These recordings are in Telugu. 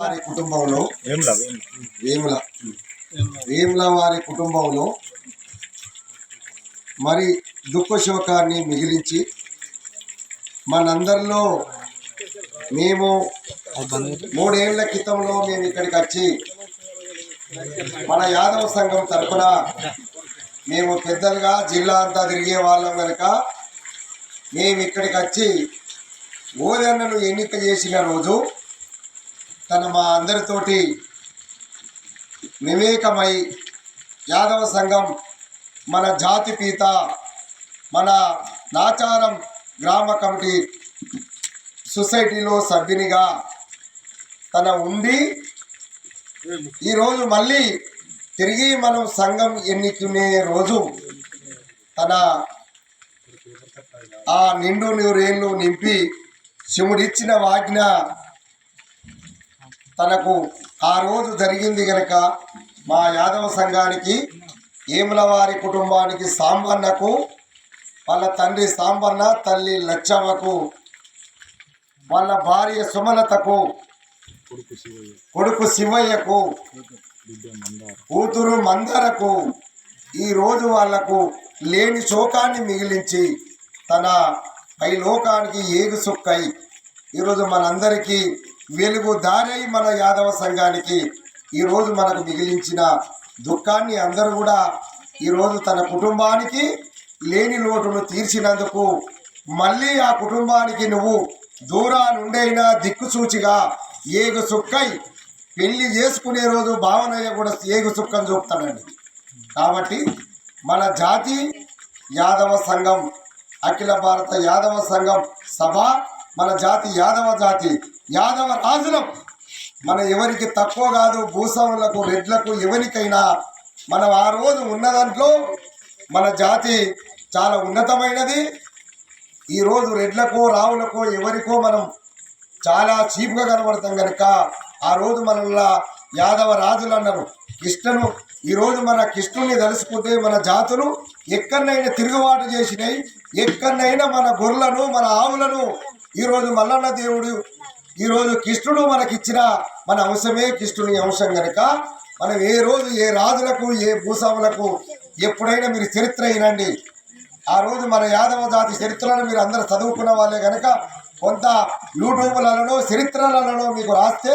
వారి కుటుంబంలో వేముల వేముల. వారి కుటుంబంలో మరి దుఃఖ శోకాన్ని మిగిలించి మనందరిలో మేము మూడేళ్ళ క్రితంలో మేము ఇక్కడికి వచ్చి మన యాదవ సంఘం తరఫున మేము పెద్దలుగా జిల్లా అంతా తిరిగే వాళ్ళం కనుక మేము ఇక్కడికి వచ్చి ఓదన్నను ఎన్నిక చేసిన రోజు తన మా అందరితోటి వివేకమై యాదవ సంఘం మన జాతి పీత మన నాచారం గ్రామ కమిటీ సొసైటీలో సభ్యునిగా తన ఉండి ఈరోజు మళ్ళీ తిరిగి మనం సంఘం ఎన్నికనే రోజు తన ఆ నిండు నూరేళ్ళు నింపి శివుడిచ్చిన వాజ్ఞ తనకు ఆ రోజు జరిగింది గనక మా యాదవ సంఘానికి ఏముల వారి కుటుంబానికి సాంబన్నకు వాళ్ళ తండ్రి సాంబన్న తల్లి లచ్చమ్మకు వాళ్ళ భార్య సుమలతకు కొడుకు శివయ్యకు కూతురు మందరకు ఈ రోజు వాళ్ళకు లేని శోకాన్ని మిగిలించి తన పై లోకానికి ఏగు సుక్కై. ఈరోజు మనందరికీ వెలుగు దారై మన యాదవ సంఘానికి. ఈరోజు మనకు మిగిలించిన దుఃఖాన్ని అందరూ కూడా ఈరోజు తన కుటుంబానికి లేని లోటును తీర్చినందుకు మళ్ళీ ఆ కుటుంబానికి నువ్వు దూరా నుండైనా దిక్కుసూచిగా ఏగు సుక్కై పెళ్ళి చేసుకునే రోజు భావనయ్య కూడా ఏగు సుక్కని చూపుతాడండి. కాబట్టి మన జాతి యాదవ సంఘం అఖిల భారత యాదవ సంఘం సభ మన జాతి యాదవ జాతి యాదవ రాజులం. మన ఎవరికి తక్కువ కాదు భూస్వాములకు రెడ్లకు ఎవరికైనా మనం ఆ రోజు ఉన్న దాంట్లో మన జాతి చాలా ఉన్నతమైనది. ఈరోజు రెడ్లకో రావులకో ఎవరికో మనం చాలా చీప్గా కనబడతాం కనుక ఆ రోజు మనల్లా యాదవ రాజులు అన్నారు. కృష్ణను ఈరోజు మన కృష్ణుని తలుసుకుంటే మన జాతులు ఎక్కడైనా తిరుగుబాటు చేసినాయి ఎక్కడైనా మన గొర్రెలను మన ఆవులను ఈరోజు మల్లన్న దేవుడు ఈరోజు కృష్ణుడు మనకిచ్చిన మన అంశమే కృష్ణుని అంశం కనుక మనం ఏ రోజు ఏ రాజులకు ఏ భూస్వాములకు ఎప్పుడైనా మీరు చరిత్ర అయినండి ఆ రోజు మన యాదవ జాతి చరిత్రలను మీరు అందరు చదువుకున్న వాళ్ళే కనుక కొంత యూట్యూబ్లలో చరిత్రలలో మీకు రాస్తే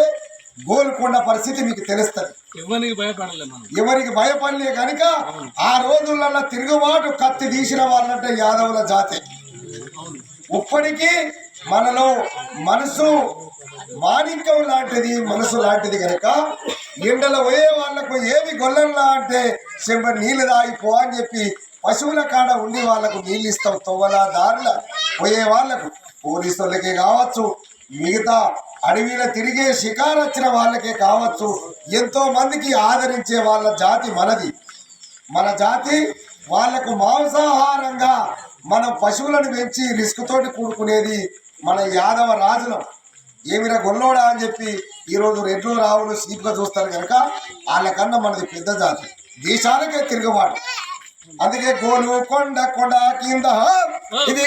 గోల్కొండ పరిస్థితి మీకు తెలుస్తుంది. ఎవరికి భయపడలే ఎవరికి భయపడలే కనుక ఆ రోజులలో తిరుగుబాటు కత్తి తీసిన వాళ్ళంటే యాదవుల జాతి. ఇప్పటికీ మనలో మనసు మాణిక్యం లాంటిది మనసు లాంటిది కనుక ఎండలో పోయే వాళ్ళకు ఏమి గొల్లంలా అంటే చెంబ నీళ్ళు తాగిపో అని చెప్పి పశువుల కాడ ఉండి వాళ్ళకు నీళ్ళు ఇస్తాం తొవ్వల దారుల పోయే వాళ్ళకు పోలీసులకే కావచ్చు మిగతా అడవిలో తిరిగే షికారు వచ్చిన వాళ్ళకే కావచ్చు ఎంతో మందికి ఆదరించే వాళ్ళ జాతి మనది. మన జాతి వాళ్ళకు మాంసాహారంగా మనం పశువులను పెంచి రిస్క్ తోటి కూడుకునేది మన యాదవ రాజులం. ఏమిరా గొల్లోడా అని చెప్పి ఈరోజు రెడ్లు రావులు సీపుగా చూస్తారు కనుక వాళ్ళకన్నా మనది పెద్ద జాతి. దేశాలకే తిరుగుబాటు. అందుకే గోలు కొండ కొండ కింద ఇది